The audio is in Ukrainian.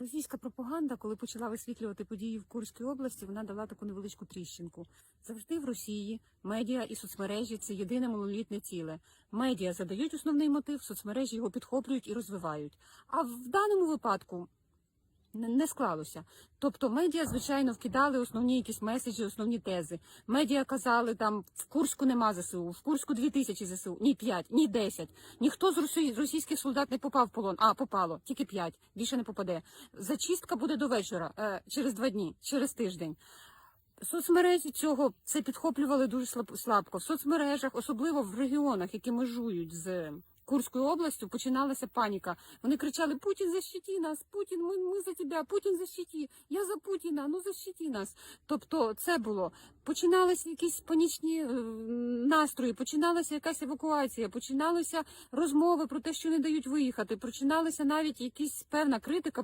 Російська пропаганда, коли почала висвітлювати події в Курській області, вона дала таку невеличку тріщинку. Завжди в Росії медіа і соцмережі це єдине малолітне ціле. Медіа задають основний мотив, соцмережі його підхоплюють і розвивають. А в даному випадку не склалося. Тобто медіа, звичайно, вкидали основні якісь меседжі, основні тези. Медіа казали там в Курську нема ЗСУ, в Курську дві тисячі ЗСУ, ні п'ять, ні десять. Ніхто з росі- російських солдат не попав в полон. А попало, тільки п'ять. Більше не попаде. Зачистка буде до вечора, е, через два дні, через тиждень. Соцмережі цього це підхоплювали дуже слаб- слабко. В соцмережах, особливо в регіонах, які межують з Курською областю, починалася паніка. Вони кричали: Путін защиті нас, Путін, ми, ми за тебе, Путін защиті, я за Путіна, ну защиті нас. Тобто це було. Починалися якісь панічні е, настрої, починалася якась евакуація, починалися розмови про те, що не дають виїхати, починалася навіть якісь певна критика